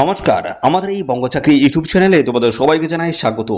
নমস্কার, আমাদের এই বঙ্গ চাকরি ইউটিউব চ্যানেলে তোমাদের সবাইকে জানাই স্বাগত।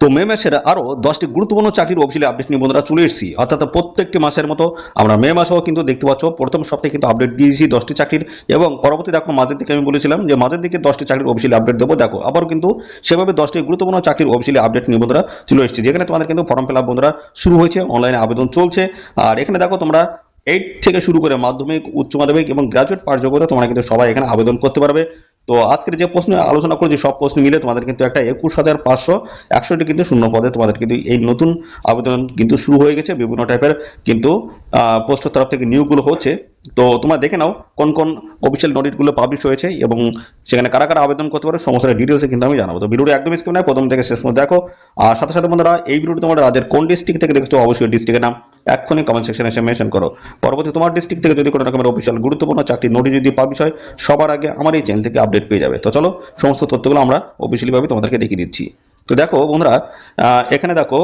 তো- মে মাসের আরও দশটি গুরুত্বপূর্ণ চাকরির অফিসিয়ালি আপডেট নিয়ে বন্ধুরা চলে এসেছি। অর্থাৎ প্রত্যেকটি মাসের মতো আমরা মে মাসেও কিন্তু দেখতে পাচ্ছ, প্রথম সপ্তাহে কিন্তু আপডেট দিয়েছি দশটি চাকরির এবং পরবর্তী দেখো মাঝের দিকে আমি বলেছিলাম যে মাঝের দিকে দশটি চাকরির অফিসিয়ালি আপডেট দেবো। দেখো, আবারও কিন্তু সেভাবে দশটি গুরুত্বপূর্ণ চাকরির অফিসিয়ালি আপডেট নিয়ে বন্ধুরা চলে এসেছি। যেখানে তোমাদের কিন্তু ফর্ম ফিল বন্ধুরা শুরু হয়েছে অনলাইনে আবেদন চলছে। আর এখানে দেখো তোমরা এইট থেকে শুরু করে মাধ্যমিক, উচ্চ মাধ্যমিক এবং গ্রাজুয়েট পার যোগ্যতা তোমরা কিন্তু সবাই এখানে আবেদন করতে পারবে। তো আজকের যে প্রশ্ন, আলোচনা করেছি, সব প্রশ্ন মিলে তোমাদের কিন্তু একটা একুশ হাজার পাঁচশো, একশোটি কিন্তু শূন্য পদে তোমাদের কিন্তু এই নতুন আবেদন কিন্তু শুরু হয়ে গেছে বিভিন্ন টাইপের কিন্তু পোস্টের তরফ থেকে নিয়োগগুলো হচ্ছে তো তোমরা দেখে নাও কোন কোন অফিসিয়াল নোটিশগুলো পাবলিশ হয়েছে এবং সেখানে কারা কারা আবেদন করতে পারে, সমস্ত ডিটেলসে কিন্তু আমি জানাব। তো ভিডিওটি একদমই স্কিপ নয়, প্রথম থেকে শেষ পর্যন্ত দেখো। আর সাথে সাথে বন্ধুরা, এই ভিডিওটি তোমার রাজ্যের কোন ডিস্ট্রিক্ট থেকে দেখছ অবশ্যই ডিস্ট্রিক্টের নাম এক্ষুনি কমেন্ট সেকশনে এসে মেনশন করো। পরবর্তী তোমার ডিস্ট্রিক্ট থেকে যদি কোনো রকমের অফিসিয়াল গুরুত্বপূর্ণ চাকরি নোটিশ যদি পাবলিশ হয়, সবার আগে আমার এই চ্যানেল থেকে আপডেট পেয়ে যাবে। তো চলো, সমস্ত তথ্যগুলো আমরা অফিসিয়ালিভাবে তোমাদেরকে দেখিয়ে দিচ্ছি। তো দেখো বন্ধুরা এখানে দেখো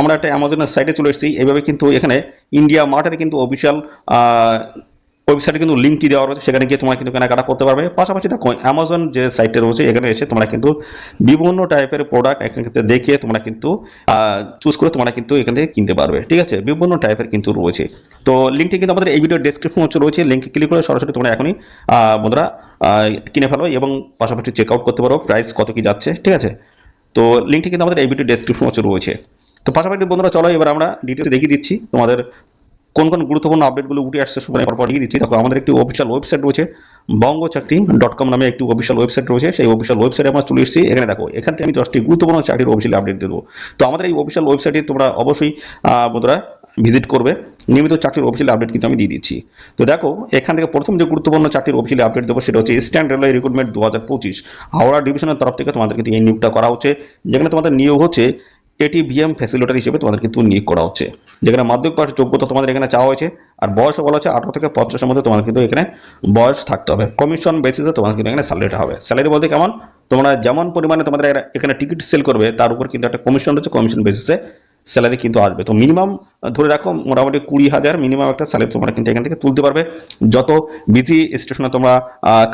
আমরা একটা অ্যামাজনের সাইটে চলে এসেছি। এইভাবে কিন্তু এখানে ইন্ডিয়া মার্টের কিন্তু অফিসিয়াল ওয়েবসাইটে কিন্তু লিঙ্কটি দেওয়া রয়েছে। সেখানে গিয়ে তোমরা কিন্তু কেনাকাটা করতে পারবে। পাশাপাশি দেখো অ্যামাজন যে সাইটে রয়েছে, এখানে এসে তোমরা কিন্তু বিভিন্ন টাইপের প্রোডাক্ট এখানে দেখিয়ে তোমরা কিন্তু চুজ করে তোমরা কিন্তু এখান থেকে কিনতে পারবে। ঠিক আছে? বিভিন্ন টাইপের কিন্তু রয়েছে। তো লিঙ্কটি কিন্তু আমাদের এই ভিডিও ডেসক্রিপশন রয়েছে। লিঙ্কে ক্লিক করে সরাসরি তোমরা এখনই বন্ধুরা কিনে ফেলো এবং পাশাপাশি চেক আউট করতে পারো। প্রাইস কত কি যাচ্ছে? ঠিক আছে? তো লিঙ্কটি কিন্তু আমাদের এই ভিডিও ডেসক্রিপশন হচ্ছে রয়েছে। তো পাশাপাশি বন্ধুরা, চলো এবার আমরা ডিটেলস দেখিয়ে দিচ্ছি। তোমাদের কোন কোন গুরুত্বপূর্ণ আপডেটগুলো উঠে আসছে সময় পরপর দিয়ে দিচ্ছি। দেখো, আমাদের একটি অফিসিয়াল ওয়েবসাইট রয়েছে বঙ্গ চাকরি ডট কম নামে একটি অফিসিয়াল ওয়েবসাইট রয়েছে। সেই অফিসিয়াল ওয়েবসাইটে আমরা চলে এসেছি। এখানে দেখো, এখান থেকে আমি দশটি গুরুত্বপূর্ণ চাকরির অফিসিয়াল আপডেট দেবো। তো আমাদের এই অফিসিয়াল ওয়েবসাইটে তোমরা অবশ্যই বন্ধুরা ভিজিট করবে। নিয়মিত চাকরির অফিসিয়াল আপডেট কিন্তু আমি দিয়ে দিচ্ছি। তো দেখো, এখান থেকে প্রথম যে গুরুত্বপূর্ণ চাকরির অফিসিয়াল আপডেট দেবো সেটা হচ্ছে স্ট্যান্ড রেলওয়ে রিক্রুটমেন্ট দু হাজার পঁচিশ। হাওড়া ডিভিশনের তরফ থেকে তোমাদের কিন্তু এই নিয়োগটা করা হচ্ছে, যেখানে তোমাদের নিয়োগ হচ্ছে এটিভিএম ফ্যাসিলিটার হিসেবে তোমাদের কিন্তু নিয়োগ করা হচ্ছে। যেখানে মাধ্যমিক পাশ যোগ্যতা তোমাদের এখানে চাওয়া হয়েছে, আর বয়স বলা হচ্ছে আঠারো থেকে পঞ্চাশের মধ্যে তোমার কিন্তু এখানে বয়স থাকতে হবে। কমিশন বেসিসে তোমার কিন্তু এখানে স্যালারিটা হবে। স্যালারি বলতে কেমন? তোমরা যেমন পরিমাণে তোমাদের এখানে টিকিট সেল করবে, তার উপর কিন্তু একটা কমিশন রয়েছে কমিশন বেসিসে স্যালারি কিন্তু আসবে। তো মিনিমাম ধরে রাখো, মোটামুটি কুড়ি হাজার মিনিমাম একটা স্যালারি তোমরা কিন্তু এখান থেকে তুলতে পারবে। যত বিজি স্টেশনে তোমরা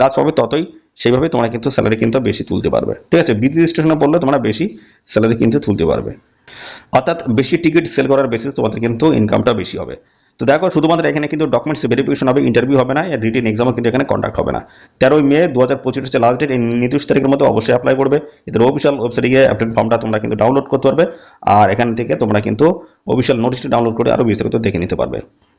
কাজ পাবে ততই সেইভাবে তোমরা কিন্তু স্যালারি কিন্তু বেশি তুলতে পারবে। ঠিক আছে? বিজি স্টেশনে পড়লে তোমরা বেশি স্যালারি কিন্তু তুলতে পারবে। অর্থাৎ বেশি টিকিট সেল করার বেশি তোমাদের কিন্তু ইনকামটা বেশি হবে। তো দেখো, শুধুমাত্র এখানে কিন্তু ডকুমেন্টস ভেরিফিকেশন হবে ইন্টারভিউ হবে না রিটেন এক্সামও কিন্তু এখানে কন্ডাক্ট হবে না। তেরোই মে দু হাজার পঁচিশ হচ্ছে লাস্ট ডেট এই নির্দিষ্ট তারিখের মধ্যে অবশ্যই অ্যাপ্লাই করবে। এদের অফিসিয়াল ওয়েবসাইটে গিয়ে অ্যাপ্লিকেশন ফর্মটা তোমরা কিন্তু ডাউনলোড করতে পারবে। আর এখান থেকে তোমরা কিন্তু অফিসিয়াল নোটিশটি ডাউনলোড করে আরও বিস্তারিত দেখে নিতে পারবে।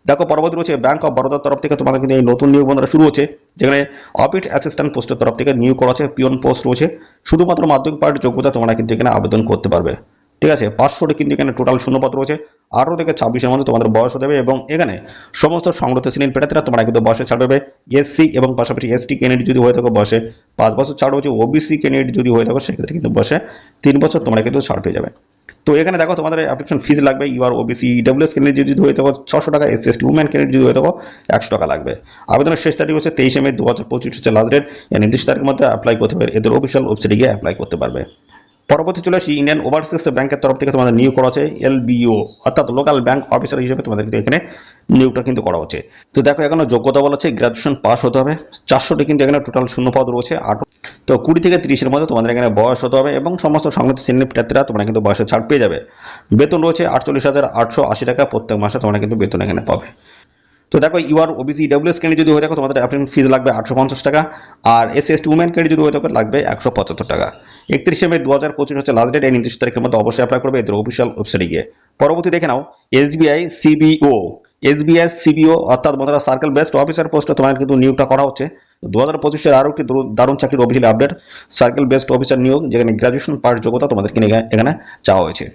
দেখো, পরবর্তী রয়েছে ব্যাঙ্ক অফ বরোদার তরফ থেকে তোমাদের কিন্তু এই নতুন নিয়োগ বন্ধুরা শুরু হচ্ছে, যেখানে অফিস অ্যাসিস্ট্যান্ট পোস্টের তরফ থেকে নিয়োগ করা আছে পিয়ন পোস্ট রয়েছে। শুধুমাত্র মাধ্যমিক পার্টির যোগ্যতা তোমরা কিন্তু এখানে আবেদন করতে পারবে। ঠিক আছে? পাঁচশোটা কিন্তু এখানে টোটাল শূন্যপত্র রয়েছে। আঠারো থেকে ছাব্বিশের মধ্যে তোমাদের বয়স হবে এবং এখানে সমস্ত সংগত শ্রেণির প্রার্থীরা তোমরা কিন্তু বয়সে ছাড় পাবে। এসসি এবং পাশাপাশি এসটি ক্যান্ডিডেট যদি হয়ে থাকো বয়সে পাঁচ বছর ছাড় হচ্ছে ওবিসি ক্যান্ডিডেট যদি হয়ে থাকো, সেক্ষেত্রে কিন্তু বয়সে তিন বছর তোমরা কিন্তু ছাড় পেয়ে যাবে। তো এখানে দেখো তোমাদের অ্যাপ্লিকেশন ফিজ লাগবে। ইউআর ওবিসি ডাব্লিউএস ক্যান্ডিডেট যদি হয়ে থাকো, ছশো টাকা S S T woman candidate যদি হয়ে থাকো, একশো টাকা লাগবে। আবেদনের শেষ তারিখ হচ্ছে তেইশে মে দু হাজার পঁচিশ, হচ্ছে লাস্ট ডেট নির্দিষ্ট তারিখের মধ্যে অ্যাপ্লাই করতে পারবে। এদের অফিসিয়াল ওয়েবসাইটে গিয়ে অ্যাপ্লাই করতে পারবে। পরবর্তী চলে আসি ইন্ডিয়ান ওভারসিজ ব্যাংকের তরফ থেকে তোমাদের নিয়োগ করা হচ্ছে এলবিও অর্থাৎ লোকাল ব্যাংক অফিসার হিসেবে তোমাদের কিন্তু এখানে নিয়োগটা কিন্তু করা হচ্ছে। তো দেখো, এখানে যোগ্যতা বলা হচ্ছে গ্রাজুয়েশন পাস হতে হবে। চারশোটি কিন্তু এখানে টোটাল শূন্য পদ রয়েছে, আট তো কুড়ি থেকে তিরিশের মধ্যে তোমাদের এখানে বয়স হতে হবে এবং সমস্ত সংগত শ্রেণির প্রার্থীরা তোমরা কিন্তু বয়সে ছাড় পেয়ে যাবে। বেতন রয়েছে আটচল্লিশ হাজার আটশো আশি টাকা, প্রত্যেক মাসে তোমরা কিন্তু বেতন এখানে পাবে। তো দেখো ইউআর ওবিসি ডাব্লিউএস ক্যান্ডিডেট যদি হয়ে থাকো, তোমাদের অ্যাপ্লিকেশন ফিজ লাগবে আটশো পঞ্চাশ টাকা আর এস এস উমেন ক্যান্ডিডেট যদি হয়ে থাকো, লাগবে একশো পঁচাত্তর টাকা। একত্রিশে মে দু হাজার পঁচিশ হচ্ছে লাস্ট ডেট এই নির্দিষ্ট তারিখের মধ্যে অবশ্যই অ্যাপ্লাই করবে এদের অফিসিয়াল ওয়েবসাইটে গিয়ে। পরবর্তী দেখে নাও এসবিআই সিবিও এসবিআই সিবিও অর্থাৎ বন্ধুরা সার্কেল বেস্ট অফিসার পোস্টে তোমার কিন্তু নিয়োগটা করা হচ্ছে। দু হাজার পঁচিশের আরও একটি দারুণ চাকরির official update circle based officer নিয়োগ, যেখানে গ্রাজুয়েশন পাস যোগ্যতা তোমাদের কিনে এখানে চাওয়া হয়েছে।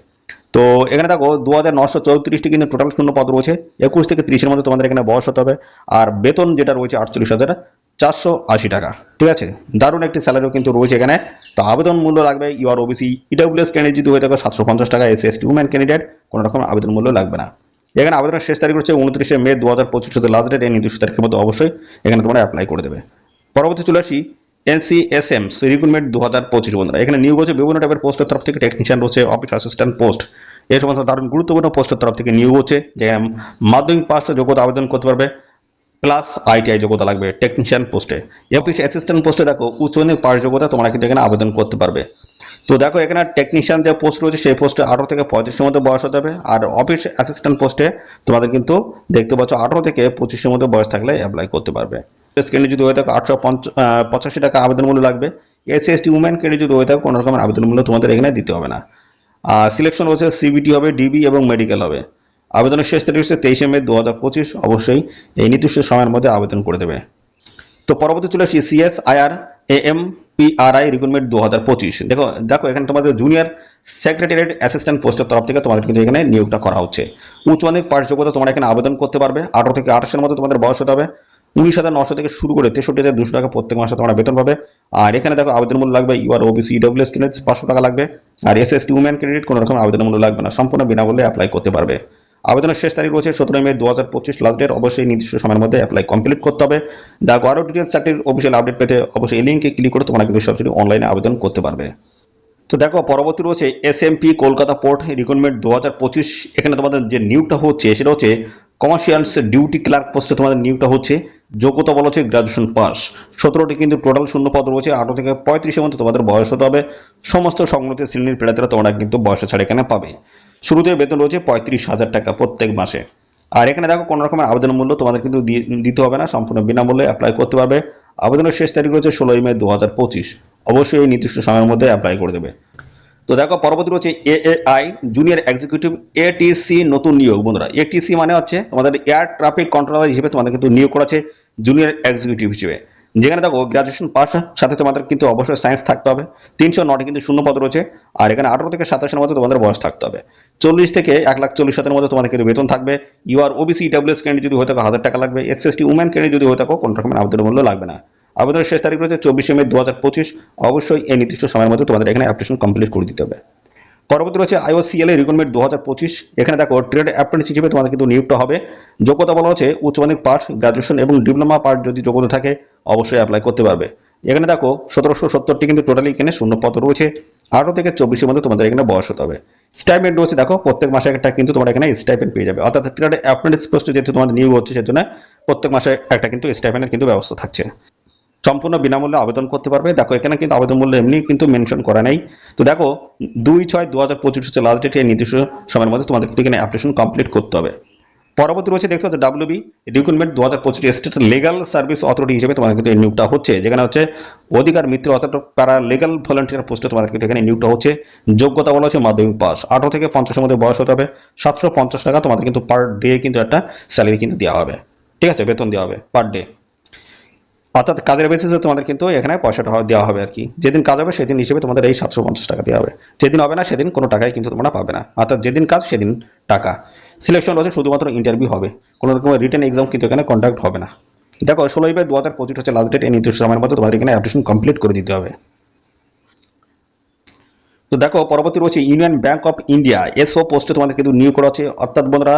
তো এখানে দেখো দু হাজার নশো চৌত্রিশটি কিন্তু টোটাল শূন্য পদ রয়েছে। একুশ থেকে ত্রিশের মধ্যে তোমাদের এখানে বয়স হতে হবে। আর বেতন যেটা রয়েছে আটচল্লিশ হাজার চারশো আশি টাকা। ঠিক আছে? দারুণ একটি স্যালারিও কিন্তু রয়েছে এখানে। তো আবেদন মূল্য লাগবে ইউআর ওবিসি ইডাব্লিউএস ক্যান্ডিডেট যদি হয়ে থাকে সাতশো পঞ্চাশ টাকা S S T woman candidate কোনো রকম আবেদন মূল্য লাগবে না। এখানে আবেদনের শেষ তারিখ হচ্ছে উনত্রিশে মে দু হাজার পঁচিশ লাস্ট ডেট এই নির্দিষ্ট তারিখের মধ্যে অবশ্যই এখানে তোমরা অ্যাপ্লাই করে দেবে। পরবর্তী চলে আসি এনসিএসএম রিক্রুটমেন্ট দু হাজার পঁচিশ বন্ধুরা। এখানে নিয়োগ হচ্ছে বিভিন্ন টাইপের পোস্টের তরফ থেকে টেকনিশিয়ান রয়েছে অফিস অ্যাসিস্ট্যান্ট পোস্ট এই সমস্ত দারুণ গুরুত্বপূর্ণ পোস্টের তরফ থেকে নিয়োগ হচ্ছে, যেখানে মাধ্যমিক পাস যোগ্যতা আবেদন করতে পারবে প্লাস আইটিআই যোগ্যতা লাগবে টেকনিশিয়ান পোস্টে অফিস অ্যাসিস্ট্যান্ট পোস্টে দেখো, উচ্চ পাশ যোগ্যতা তোমরা কিন্তু এখানে আবেদন করতে পারবে। তো দেখো, এখানে টেকনিশিয়ান যে পোস্ট রয়েছে, সেই পোস্টে আঠারো থেকে পঁয়ত্রিশের মধ্যে বয়স হতে হবে, আর অফিস অ্যাসিস্ট্যান্ট পোস্টে তোমাদের কিন্তু দেখতে পাচ্ছ আঠারো থেকে পঁচিশের মধ্যে বয়স থাকলে অ্যাপ্লাই করতে পারবে। স্ক্রিনে যদি হয়ে থাকে আটশো পঁচাশি টাকা আবেদন মূল্য লাগবে এসসি এসটি উমেন কেটে যদি হয়ে থাকে কোনো রকমের আবেদন মূল্য তোমাদের এখানে দিতে হবে না। আর সিলেকশন হচ্ছে সিবিটি হবে ডিবি এবং মেডিকেল হবে। আবেদনের শেষ তারিখ হচ্ছে তেইশে মে দু হাজার পঁচিশ, অবশ্যই এই নির্দিষ্ট সময়ের মধ্যে আবেদন করে দেবে। তো পরবর্তী চলে আসি CS IR A M PRI recruitment দু হাজার পঁচিশ। দেখো দেখো, এখানে তোমাদের জুনিয়র সেক্রেটারিয়েট অ্যাসিস্ট্যান্ট পোস্টের তরফ থেকে তোমাদের কিন্তু এখানে নিয়োগটা করা হচ্ছে। উচ্চ মাধ্যমিক পাশ যোগ্যতা তোমরা এখানে আবেদন করতে পারবে। আঠারো থেকে আঠাশের মধ্যে তোমাদের বয়স হতে হবে। উনিশ হাজার নশো থেকে শুরু করে তেষট্টি হাজার দুশো টাকা প্রত্যেক মাসে তোমরা বেতন পাবে। আর এখানে দেখো আবেদন মূল্য লাগবে ইউআর ওবিসি ইডব্লিউএস ক্রেডিট পাঁচশো টাকা লাগবে। আর S S T woman credit কোনো রকম আবেদন মূল্য লাগবে না, সম্পূর্ণ বিনামূল্যে অ্যাপ্লাই করতে পারবে। আবেদনের শেষ তারিখ রয়েছে সতেরোই মে দু হাজার পঁচিশ লাস্ট ডেট অবশ্যই নির্দিষ্ট সময়ের মধ্যে অ্যাপ্লাই কমপ্লিট করতে হবে। দেখো আরও ডিটেলস চাকরির অফিসিয়াল আপডেট পেতে অবশ্যই এই লিঙ্কে ক্লিক করে তোমরা কিন্তু সরাসরি অনলাইনে আবেদন করতে পারবে। তো দেখো পরবর্তী রয়েছে S M P Kolkata port recruitment দু হাজার পঁচিশ। এখানে তোমাদের যে নিয়োগটা হচ্ছে, সেটা হচ্ছে কমার্শিয়ালস ডিউটি ক্লার্ক পোস্টে তোমাদের নিয়োগটা হচ্ছে। যোগ্যতা বলা হচ্ছে গ্রাজুয়েশন পাস সতেরোটি কিন্তু টোটাল শূন্য পদ রয়েছে। আঠারো থেকে পঁয়ত্রিশের মধ্যে তোমাদের বয়স হতে হবে। সমস্ত সংগঠিত শ্রেণির প্রার্থীরা তোমরা কিন্তু বয়সে ছাড় এখানে পাবে। শুরুতে বেতন রয়েছে পঁয়ত্রিশ হাজার টাকা প্রত্যেক মাসে। আর এখানে দেখো কোনো রকমের আবেদন মূল্য তোমাদের কিন্তু দিতে হবে না, সম্পূর্ণ বিনামূল্যে অ্যাপ্লাই করতে পারবে। আবেদনের শেষ তারিখ রয়েছে ষোলোই মে দু হাজার পঁচিশ। অবশ্যই এই নির্দিষ্ট সময়ের মধ্যে অ্যাপ্লাই করে দেবে। তো দেখো, পরবর্তী রয়েছে A I junior executive ATC নতুন নিয়োগ। বন্ধুরা এটিসি মানে হচ্ছে তোমাদের এয়ার ট্রাফিক কন্ট্রোলার হিসেবে তোমাদের কিন্তু নিয়োগ করা জুনিয়র এক্সিকিউটিভ হিসেবে। যেখানে দেখো গ্রাজুয়েশন পাস সাথে তোমাদের কিন্তু অবশ্যই সায়েন্স থাকতে হবে। তিনশো নটি কিন্তু শূন্য পদ রয়েছে, আর এখানে আঠারো থেকে সাতাশের মধ্যে তোমাদের বয়স থাকতে হবে। চল্লিশ থেকে এক লাখ চল্লিশ হাজারের মধ্যে তোমাদের কিন্তু বেতন থাকবে। U UR OBC EWS candidate যদি হয়ে থাকো, হাজার টাকা লাগবে। S S T woman candidate যদি হয়ে থাকো কোনো রকমের আবেদন মূল্য লাগবে না। আবেদনের শেষ তারিখ রয়েছে চব্বিশে মে দু হাজার পঁচিশ। অবশ্যই এই নির্দিষ্ট সময়ের মধ্যে তোমাদের এখানে অ্যাপ্লিকেশন কমপ্লিট করে দিতে হবে। পরবর্তী রয়েছে আইওসিএল এর রিক্রুটমেন্ট দু হাজার পঁচিশ। এখানে দেখো ট্রেড অ্যাপ্রেন্টিস হিসেবে তোমাদের কিন্তু নিয়োগটা হবে। যোগ্যতা বলা হচ্ছে উচ্চ মাধ্যমিক পাস গ্রাজুয়েশন এবং ডিপ্লোমা পাস যদি যোগ্যতা থাকে, অবশ্যই অ্যাপ্লাই করতে পারবে। এখানে দেখো, সতেরোশো সত্তরটি কিন্তু টোটালি এখানে শূন্য পদ রয়েছে। আঠারো থেকে চব্বিশের মধ্যে তোমাদের এখানে বয়স হতে হবে। স্টাইপেন্ড রয়েছে দেখো, প্রত্যেক মাসে একটা কিন্তু তোমরা এখানে স্টাইপেন্ড পেয়ে যাবে। অর্থাৎ ট্রেড অ্যাপ্রেন্টিস পোস্টে যেহেতু তোমাদের নিয়োগ হচ্ছে, সেজন্য প্রত্যেক মাসে একটা কিন্তু স্টাইপেন্ডের কিন্তু ব্যবস্থা থাকছে। সম্পূর্ণ বিনামূল্যে আবেদন করতে পারবে। দেখো, এখানে কিন্তু আবেদন মূল্য এমনি কিন্তু মেনশন করা নেই। তো দেখো, দুই ছয় দু হাজার পঁচিশ হচ্ছে লাস্ট ডেট নির্দিষ্ট সময়ের মধ্যে তোমাদের কিন্তু এখানে অ্যাপ্লিকেশন কমপ্লিট করতে হবে। পরবর্তী রয়েছে, দেখতে পাচ্ছ ডাব্লিউবি রিক্রুটমেন্ট দু হাজার পঁচিশ স্টেট লিগাল সার্ভিস অথরিটি হিসেবে তোমাদের কিন্তু নিয়োগটা হচ্ছে। যেখানে হচ্ছে অধিকার, মিত্র, অর্থাৎ প্যারা লিগাল ভলেন্টিয়ার পোস্টে তোমাদের কিন্তু এখানে নিয়োগটা হচ্ছে। যোগ্যতা বলা হচ্ছে মাধ্যমিক পাস আঠারো থেকে পঞ্চাশের মধ্যে বয়স হতে হবে। সাতশো পঞ্চাশ টাকা তোমাদের কিন্তু পার ডে কিন্তু একটা স্যালারি কিন্তু দেওয়া হবে। ঠিক আছে, বেতন দেওয়া হবে পার ডে অর্থাৎ কাজের বেসিসে তোমাদের কিন্তু এখানে পয়সাটা দেওয়া হবে আর কি। যেদিন কাজ হবে সেদিন হিসেবে তোমাদের এই সাতশো পঞ্চাশ টাকা দেওয়া হবে। যেদিন হবে না সেদিন কোনো টাকাই কিন্তু তোমরা পাবে না। অর্থাৎ যেদিন কাজ সেদিন টাকা। সিলেকশন রয়েছে, শুধুমাত্র ইন্টারভিউ হবে। কোনো রকমের রিটেন এক্সাম কিন্তু এখানে কন্ডাক্ট হবে না। দেখো, ষোলোই বাই দু হাজার পঁচিশ হচ্ছে লাস্ট ডেট এই নির্দিষ্ট সময়ের মধ্যে তোমাদের এখানে অ্যাপ্লিকেশন কমপ্লিট করে দিতে হবে। তো দেখো, পরবর্তী রয়েছে union bank of India SO পোস্টে তোমাদের কিন্তু নিয়োগ করা হচ্ছে। অর্থাৎ বন্ধুরা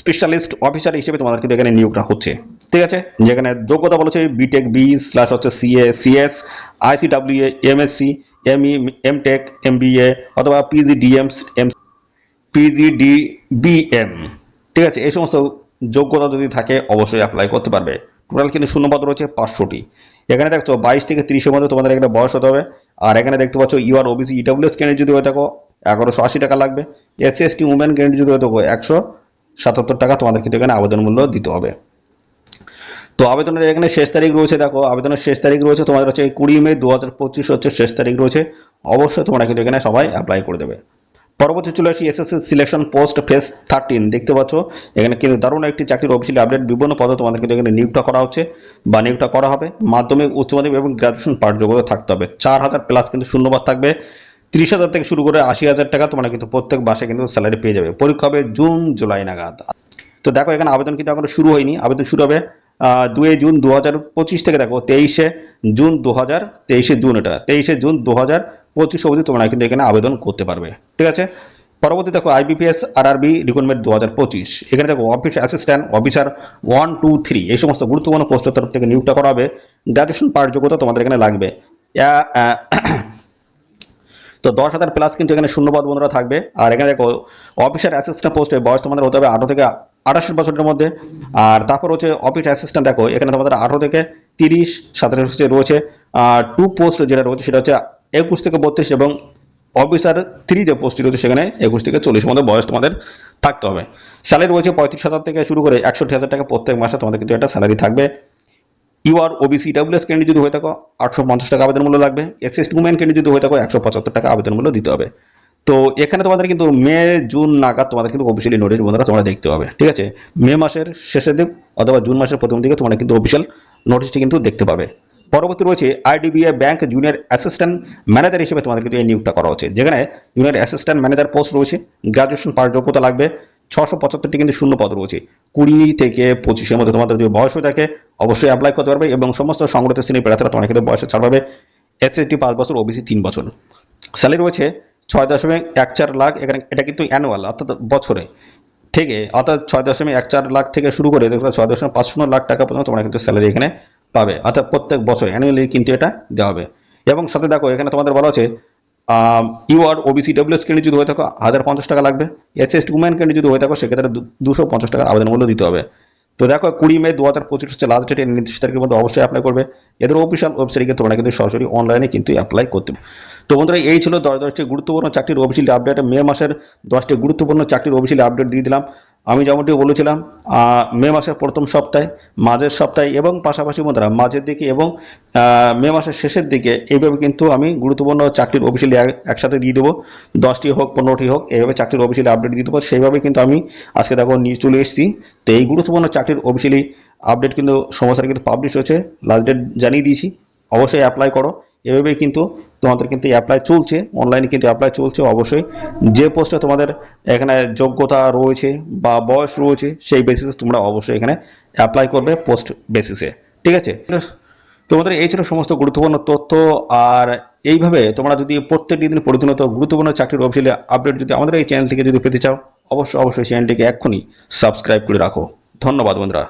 স্পেশালিস্ট অফিসার হিসেবে তোমাদের কিন্তু এখানে নিয়োগটা হচ্ছে। ঠিক আছে? যেখানে যোগ্যতা বলেছে বিটেক বি স্ল্যাশ হচ্ছে CA CS ICW MSc ME MTech MBA অথবা পিজি পিজিডিএম এম পিজিডিবিএম ঠিক আছে? এই সমস্ত যোগ্যতা যদি থাকে, অবশ্যই অ্যাপ্লাই করতে পারবে। টোটাল কিন্তু শূন্যপদ রয়েছে পাঁচশোটি। এখানে দেখছ বাইশ থেকে তিরিশের মধ্যে তোমাদের এখানে বয়স হতে হবে। আর এখানে দেখতে পাচ্ছ ইউআর ওবিসি ইডব্লিউএস ক্যান্ডিডেট যদি হয়ে থাকো, এগারোশো আশি টাকা লাগবে। এসসি এসটি উমেন ক্যান্ডিডেট যদি হয়ে থাকো, একশো। সাতাত্তর টাকা তোমাদের কিন্তু এখানে আবেদন মূল্য দিতে হবে। তো আবেদনের এখানে শেষ তারিখ রয়েছে, দেখো, আবেদনের শেষ তারিখ রয়েছে, তোমাদের হচ্ছে কুড়ি মে দু হাজার পঁচিশ হচ্ছে শেষ তারিখ রয়েছে। অবশ্যই তোমরা কিন্তু এখানে সবাই অ্যাপ্লাই করে দেবে। পরবর্তী চলে আসি SSC selection post phase thirteen দেখতে পাচ্ছ? এখানে কিন্তু দারুণ একটি চাকরির অফিসিয়াল আপডেট বিভিন্ন পদে তোমাদের কিন্তু এখানে নিয়োগটা করা হচ্ছে বা নিয়োগটা করা হবে। মাধ্যমিক, উচ্চ মাধ্যমিক এবং গ্রাজুয়েশন পাঠ যোগ্যতা থাকতে হবে। চার হাজার প্লাস কিন্তু শূন্যবাদ থাকবে। তিরিশ হাজার থেকে শুরু করে আশি হাজার টাকা তোমরা কিন্তু প্রত্যেক মাসে কিন্তু স্যালারি পেয়ে যাবে। পরীক্ষা হবে জুন, জুলাই নাগাদ। তো দেখো, এখানে আবেদন কিন্তু এখনও শুরু হয়নি। আবেদন শুরু হবে দুই জুন দু হাজার পঁচিশ থেকে দেখো, তেইশে জুন দু হাজার, তেইশে জুন এটা, তেইশে জুন দু হাজার পঁচিশ অবধি তোমরা কিন্তু এখানে আবেদন করতে পারবে। ঠিক আছে? পরবর্তী দেখো আইবিপিএস আরআরবি রিক্রুটমেন্ট দু হাজার পঁচিশ। এখানে দেখো office assistant officer one two three এই সমস্ত গুরুত্বপূর্ণ পোস্টের তরফ থেকে নিয়োগটা করা হবে। গ্রাজুয়েশন পার যোগ্যতা তোমাদের এখানে লাগবে। তো দশ হাজার প্লাস কিন্তু এখানে শূন্যপদ বন্ধুরা থাকবে। আর এখানে দেখো অফিসার অ্যাসিস্ট্যান্ট পোস্টে বয়স তোমাদের হতে হবে আঠারো থেকে আঠাশ বছরের মধ্যে। আর তারপর হচ্ছে অফিস অ্যাসিস্ট্যান্ট দেখো, এখানে তোমাদের আঠারো থেকে তিরিশ, সাতাশ রয়েছে। আর টু পোস্ট যেটা রয়েছে সেটা হচ্ছে একুশ থেকে বত্রিশ এবং অফিসার থ্রি যে পোস্টটি রয়েছে সেখানে একুশ থেকে চল্লিশ মধ্যে বয়স তোমাদের থাকতে হবে। স্যালারি রয়েছে পঁয়ত্রিশ হাজার থেকে শুরু করে একষট্টি হাজার টাকা প্রত্যেক মাসে তোমাদের কিন্তু একটা স্যালারি থাকবে। ইউআর ওবিসি ডাব্লিউএস ক্যান্ডি যদি হয়ে থাকো, আটশো পঞ্চাশ টাকা আবেদন মূল্য লাগবে। এক্সএস উমেন ক্যান্ডি যদি হয়ে থাকো, একশো পঁচাত্তর টাকা আবেদন মূল্য দিতে হবে। তো এখানে তোমাদের কিন্তু মে, জুন নাগাদ তোমাদের কিন্তু অফিসিয়ালি নোটিশ বন্ধুরা তোমরা দেখতে হবে ঠিক আছে? মে মাসের শেষের দিক অথবা জুন মাসের প্রথম দিকে তোমরা কিন্তু অফিসিয়াল নোটিশটি কিন্তু দেখতে পাবে। পরবর্তী রয়েছে IDBI bank junior assistant manager হিসেবে তোমাদের কিন্তু এই নিয়োগটা করা হচ্ছে। যেখানে জুনিয়র অ্যাসিস্ট্যান্ট ম্যানেজার পোস্ট রয়েছে। গ্রাজুয়েশন পার যোগ্যতা লাগবে। ছশো পঁচাত্তরটি কিন্তু শূন্য পদ রয়েছে। কুড়ি থেকে পঁচিশের মধ্যে তোমাদের যদি বয়স হয়ে থাকে, অবশ্যই অ্যাপ্লাই করতে পারবে এবং সমস্ত সংগঠিত শ্রেণির প্রার্থীরা তোমার কিন্তু বয়সে ছাড় পাবে। এসএসটি পাঁচ বছর ওবিসি তিন বছর। স্যালারি রয়েছে ছয় দশমিক এক চার লাখ, এখানে এটা কিন্তু অ্যানুয়াল অর্থাৎ বছরে। ঠিক অর্থাৎ ছয় দশমিক এক চার লাখ থেকে শুরু করে দেখবে ছয় দশমিক পাঁচ শূন্য লাখ টাকা পর্যন্ত তোমরা কিন্তু স্যালারি এখানে পাবে। অর্থাৎ প্রত্যেক বছর অ্যানুয়ালি কিন্তু এটা দেওয়া হবে। এবং সাথে দেখো, এখানে তোমাদের বলা আছে ইউআর ওবিসি ডাব্লিউএস ক্যান্ডি যদি হয়ে থাকো হাজার পঞ্চাশ টাকা লাগবে। এস এস উম্যান ক্যান্ডি যদি হয়ে থাকো, সেক্ষেত্রে দুশো পঞ্চাশ টাকা আবেদন মূল্য দিতে হবে। তো দেখো, কুড়ি মে দু হাজার পঁচিশ হচ্ছে লাস্ট ডেট নির্দিষ্ট তারিখের মধ্যে অবশ্যই অ্যাপ্লাই করবে। এদের অফিসিয়াল ওয়েবসাইটে তোমরা কিন্তু সরাসরি অনলাইনে কিন্তু অ্যাপ্লাই করতে। তো বন্ধুরা, এই ছিল দশ দশটি গুরুত্বপূর্ণ চাকরির অফিসিয়াল আপডেট মে মাসের দশটি গুরুত্বপূর্ণ চাকরির অফিসিয়াল আপডেট দিয়ে দিলাম। আমি যেমনটি বলেছিলাম মে মাসের প্রথম সপ্তাহে, মাঝের সপ্তাহে এবং পাশাপাশি বন্ধুরা, মাঝের দিকে এবং মে মাসের শেষের দিকে এইভাবে কিন্তু আমি গুরুত্বপূর্ণ চাকরির অফিসিয়ালি একসাথে দিয়ে দেবো। দশটি হোক, পনেরোটি হোক এইভাবে চাকরির অফিসিয়ালি আপডেট দিয়ে দেবো। সেইভাবে কিন্তু আমি আজকে দেখো নিয়ে চলে এসেছি। তো এই গুরুত্বপূর্ণ চাকরির অফিসিয়ালি আপডেট কিন্তু সমস্যাটা কিন্তু পাবলিশ হয়েছে। লাস্ট ডেট জানিয়ে দিয়েছি। অবশ্যই অ্যাপ্লাই করো। এভাবেই কিন্তু তোমাদের কিন্তু অ্যাপ্লাই চলছে অনলাইনে কিন্তু অ্যাপ্লাই চলছে। অবশ্যই যে পোস্টে তোমাদের এখানে যোগ্যতা রয়েছে বা বয়স রয়েছে, সেই বেসিসে তোমরা অবশ্যই এখানে অ্যাপ্লাই করবে পোস্ট বেসিসে ঠিক আছে? তোমাদের এই ছিল সমস্ত গুরুত্বপূর্ণ তথ্য। আর এইভাবে তোমরা যদি প্রত্যেকটি দিন প্রতিনিয়ত গুরুত্বপূর্ণ চাকরির অফিসিয়ালি আপডেট যদি আমাদের এই চ্যানেল থেকে যদি পেতে চাও, অবশ্যই অবশ্যই চ্যানেলটিকে এক্ষুনি সাবস্ক্রাইব করে রাখো। ধন্যবাদ বন্ধুরা।